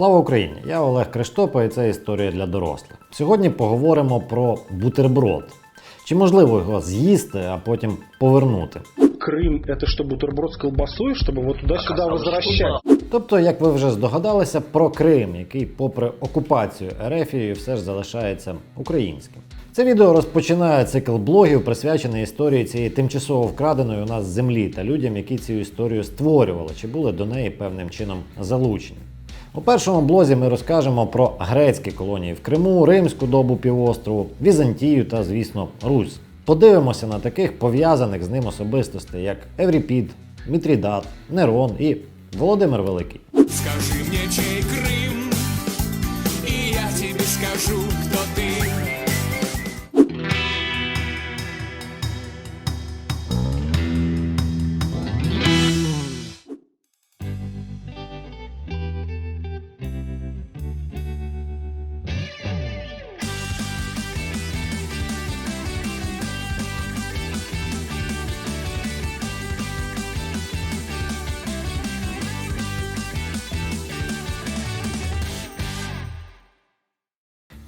Слава Україні! Я Олег Криштопа і це історія для дорослих. Сьогодні поговоримо про бутерброд. Чи можливо його з'їсти, а потім повернути? Крым это что, бутерброд с колбасой, чтобы вот туда-сюда возвращать? Тобто, як ви вже здогадалися, про Крим, який, попри окупацію Ерефією, все ж залишається українським. Це відео розпочинає цикл блогів, присвячений історії цієї тимчасово вкраденої у нас землі та людям, які цю історію створювали чи були до неї певним чином залучені. У першому блозі ми розкажемо про грецькі колонії в Криму, римську добу півострову, Візантію та, звісно, Русь. Подивимося на таких пов'язаних з ним особистостей, як Евріпід, Мітрідат, Нерон і Володимир Великий. Скажи мені, чей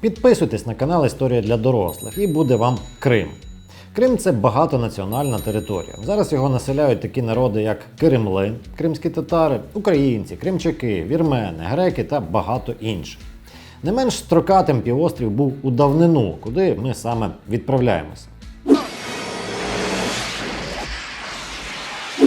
Підписуйтесь на канал Історія для дорослих і буде вам Крим. Крим це багатонаціональна територія. Зараз його населяють такі народи, як кремли, кримські татари, українці, кримчаки, вірмени, греки та багато інших. Не менш строкатим півострів був у давнину, куди ми саме відправляємося.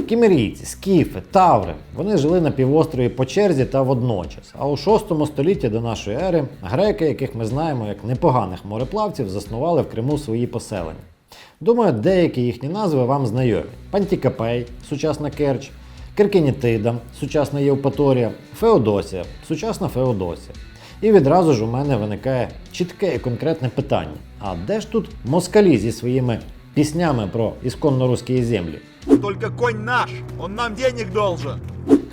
Кімерійці, скіфи, таври вони жили на півострові по черзі та водночас. А у 6 столітті до нашої ери греки, яких ми знаємо як непоганих мореплавців, заснували в Криму свої поселення. Думаю, деякі їхні назви вам знайомі: Пантікапей, сучасна Керч, Киркінітида, сучасна Євпаторія, Феодосія, сучасна Феодосія. І відразу ж у мене виникає чітке і конкретне питання: а де ж тут москалі зі своїми піснями про исконно русские земли. Только конь наш, он нам денег должен.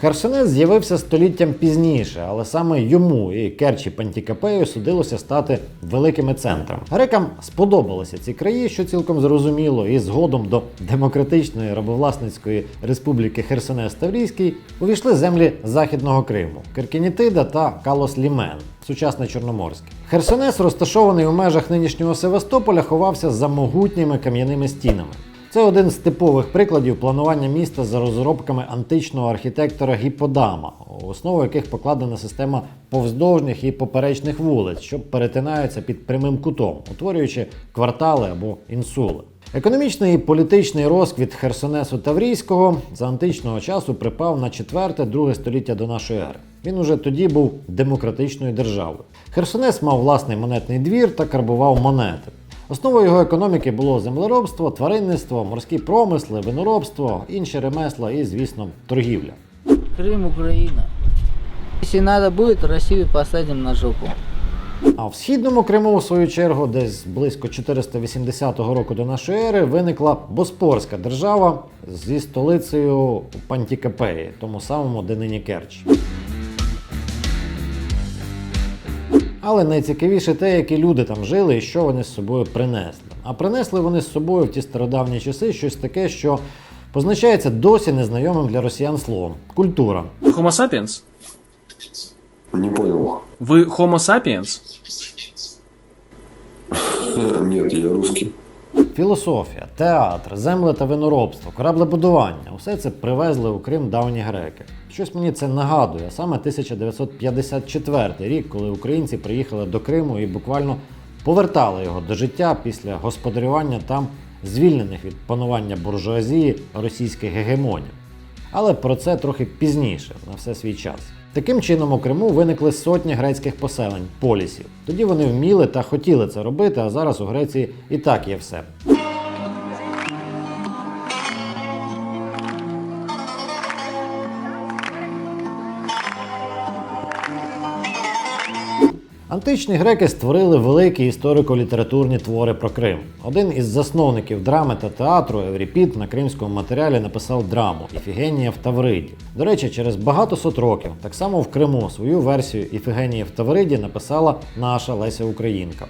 Херсонес з'явився століттям пізніше, але саме йому і Керчі Пантікапею судилося стати великими центрами. Грекам сподобалися ці краї, що цілком зрозуміло, і згодом до демократичної рабовласницької республіки Херсонес Таврійський увійшли землі Західного Криму, Киркінітида та Калос Лімен, сучасне Чорноморське. Херсонес, розташований у межах нинішнього Севастополя, ховався за могутніми кам'яними стінами. Це один з типових прикладів планування міста за розробками античного архітектора Гіподама, у основу яких покладена система повздовжніх і поперечних вулиць, що перетинаються під прямим кутом, утворюючи квартали або інсули. Економічний і політичний розквіт Херсонесу Таврійського за античного часу припав на 4-2 століття до нашої ери. Він уже тоді був демократичною державою. Херсонес мав власний монетний двір та карбував монети. Основою його економіки було землеробство, тваринництво, морські промисли, виноробство, інші ремесла і, звісно, торгівля. Крым, Украина. Если надо будет, Россию посадим на жопу. А в східному Криму, в свою чергу, десь близько 480 року до нашої ери, виникла Боспорська держава зі столицею Пантікапеї, тому самому, де нині Керч. Але найцікавіше те, які люди там жили і що вони з собою принесли. А принесли вони з собою в ті стародавні часи щось таке, що позначається досі незнайомим для росіян словом культура. Homo sapiens? Не понял. Ви Homo sapiens? Нет, я русский. Філософія, театр, земле та виноробство, кораблебудування усе це привезли у Крим давні греки. Щось мені це нагадує, саме 1954 рік, коли українці приїхали до Криму і буквально повертали його до життя після господарювання там звільнених від панування буржуазії російських гегемонів. Але про це трохи пізніше, на все свій час. Таким чином у Криму виникли сотні грецьких поселень, полісів. Тоді вони вміли та хотіли це робити, а зараз у Греції і так є все. Античні греки створили великі історико-літературні твори про Крим. Один із засновників драми та театру Евріпід на кримському матеріалі написав драму Іфігенія в Тавриді. До речі, через багато сот років, так само в Криму, свою версію Іфігенії в Тавриді написала наша Леся Українка.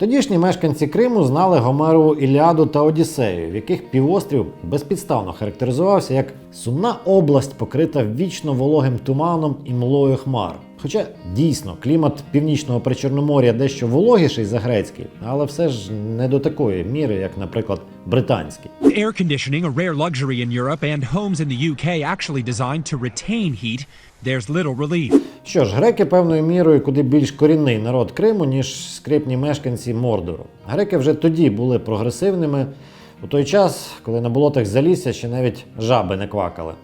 Тодішні мешканці Криму знали Гомерову Іліаду та Одіссею, в яких півострів безпідставно характеризувався як сумна область, покрита вічно вологим туманом і млою хмар. Хоча дійсно клімат північного причорномор'я дещо вологіший за грецький, але все ж не до такої міри, як, наприклад, британський. Air conditioning, a rare luxury in Europe, and homes in the UK actually designed to retain heat, there's little relief. Що ж, греки певною мірою куди більш корінний народ Криму, ніж скрипні мешканці Мордору. Греки вже тоді були прогресивними у той час, коли на болотах залісся ще навіть жаби не квакали.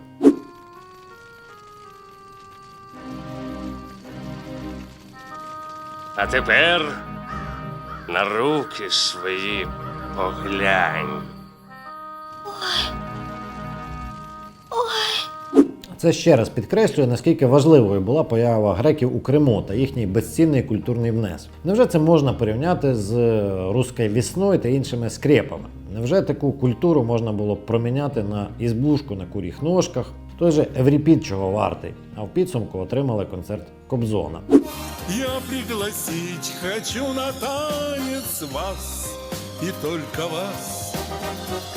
А тепер на руки свої поглянь. Це ще раз підкреслює, наскільки важливою була поява греків у Криму та їхній безцінний культурний внесок. Невже це можна порівняти з руською вісною та іншими скрепами? Невже таку культуру можна було проміняти на ізбушку на куріх ножках? Той же Евріпід чого вартий, а в підсумку отримали концерт Кобзона. Я пригласить хочу на танец вас и только вас.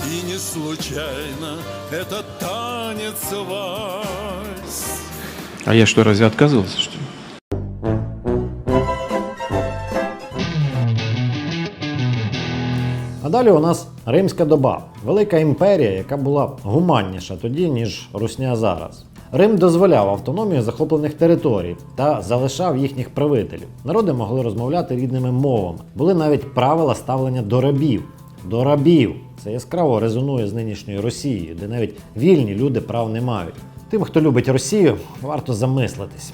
И не случайно этот танец вальс. А я что, разве отказывался, что ли? А далі у нас Римська доба, велика імперія, яка була гуманніша тоді, ніж Русня зараз. Рим дозволяв автономію захоплених територій та залишав їхніх правителів. Народи могли розмовляти рідними мовами. Були навіть правила ставлення до рабів. До рабів. Це яскраво резонує з нинішньою Росією, де навіть вільні люди прав не мають. Тим, хто любить Росію, варто замислитись.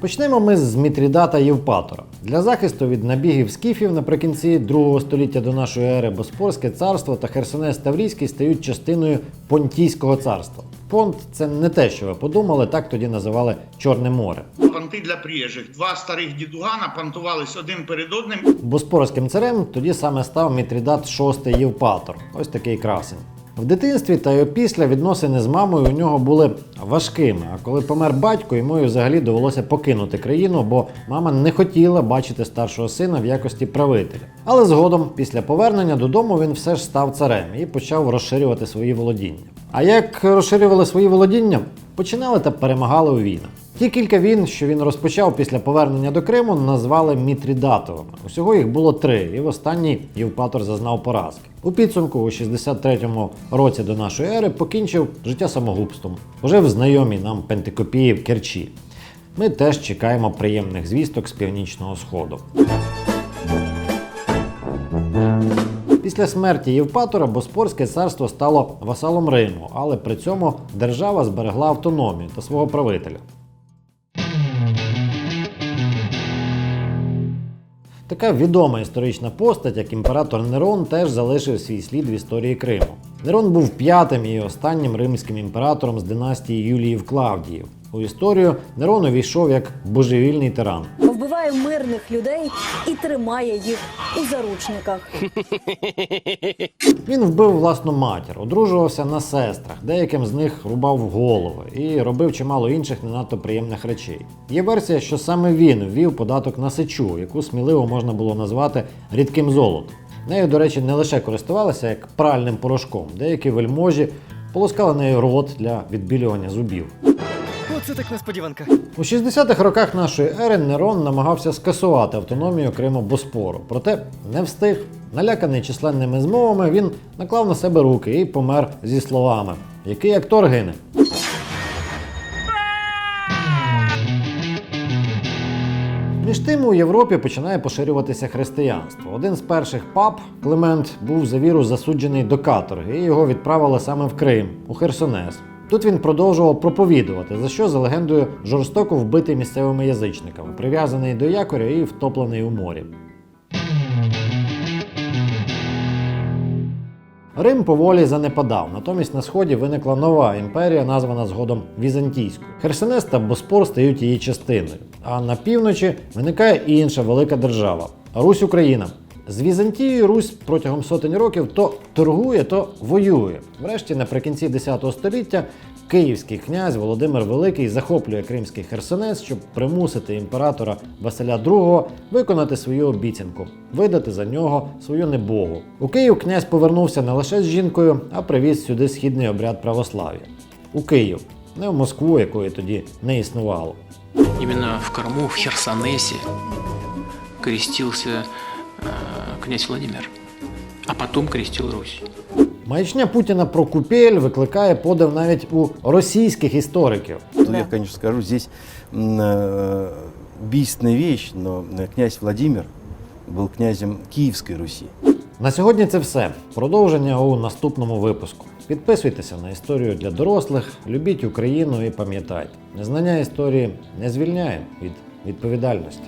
Почнемо ми з Мітрідата Євпатора. Для захисту від набігів скіфів наприкінці другого століття до нашої ери Боспорське царство та Херсонес Таврійський стають частиною Понтійського царства. Понт це не те, що ви подумали, так тоді називали Чорне море. Понти для приїжджих. Два старих дідугана понтувались один перед одним. Боспорським царем тоді саме став Мітрідат VI Євпатор. Ось такий красень. В дитинстві та й опісля відносини з мамою у нього були важкими. А коли помер батько, йому і взагалі довелося покинути країну, бо мама не хотіла бачити старшого сина в якості правителя. Але згодом, після повернення додому, він все ж став царем і почав розширювати свої володіння. А як розширювали свої володіння? Починали та перемагали у війнах. Ті кілька війн, що він розпочав після повернення до Криму, назвали Мітрідатовими. Усього їх було три, і в останній Євпатор зазнав поразки. У підсумку, у 63-му році до нашої ери, покінчив життя самогубством. Уже в знайомій нам Пентекопії в Керчі. Ми теж чекаємо приємних звісток з північного сходу. Після смерті Євпатора Боспорське царство стало васалом Риму, але при цьому держава зберегла автономію та свого правителя. Така відома історична постать, як імператор Нерон, теж залишив свій слід в історії Криму. Нерон був п'ятим і останнім римським імператором з династії Юліїв Клавдіїв. У історію Нерон увійшов як божевільний тиран. вбиває мирних людей і тримає їх у заручниках. Він вбив власну матір, одружувався на сестрах, деяким з них рубав голови і робив чимало інших не надто приємних речей. Є версія, що саме він ввів податок на сечу, яку сміливо можна було назвати рідким золотом. Нею, до речі, не лише користувалися як пральним порошком, деякі вельможі полоскали нею рот для відбілювання зубів. Оце так несподіванка. У 60-х роках нашої ери Нерон намагався скасувати автономію Криму Боспору, проте не встиг. Наляканий численними змовами, він наклав на себе руки і помер зі словами: який актор гине? Між тим у Європі починає поширюватися християнство. Один з перших пап, Климент, був за віру засуджений до каторги, і його відправили саме в Крим, у Херсонес. Тут він продовжував проповідувати, за що за легендою жорстоко вбитий місцевими язичниками, прив'язаний до якоря і втоплений у морі. Рим поволі занепадав, натомість на сході виникла нова імперія, названа згодом Візантійською. Херсонес та Боспор стають її частиною. А на півночі виникає інша велика держава Русь Україна. З Візантією Русь протягом сотень років то торгує, то воює. Врешті, наприкінці 10 століття, Київський князь Володимир Великий захоплює Кримський Херсонес, щоб примусити імператора Василя II виконати свою обіцянку, видати за нього свою небогу. У Київ князь повернувся не лише з жінкою, а привіз сюди східний обряд православ'я. У Київ, не в Москву, якої тоді не існувало. Именно в Крыму, в Херсонесе крестился э, князь Владимир, а потом крестил Русь. Маячня Путіна про купель викликає подив навіть у російських істориків. Тут я, конечно, скажу, здесь м, э, убийственная вещь, но э, князь Владимир был князем Киевской Руси. На сьогодні це все. Продовження у наступному випуску. Підписуйтеся на історію для дорослих, любіть Україну і пам'ятайте, незнання історії не звільняє від відповідальності.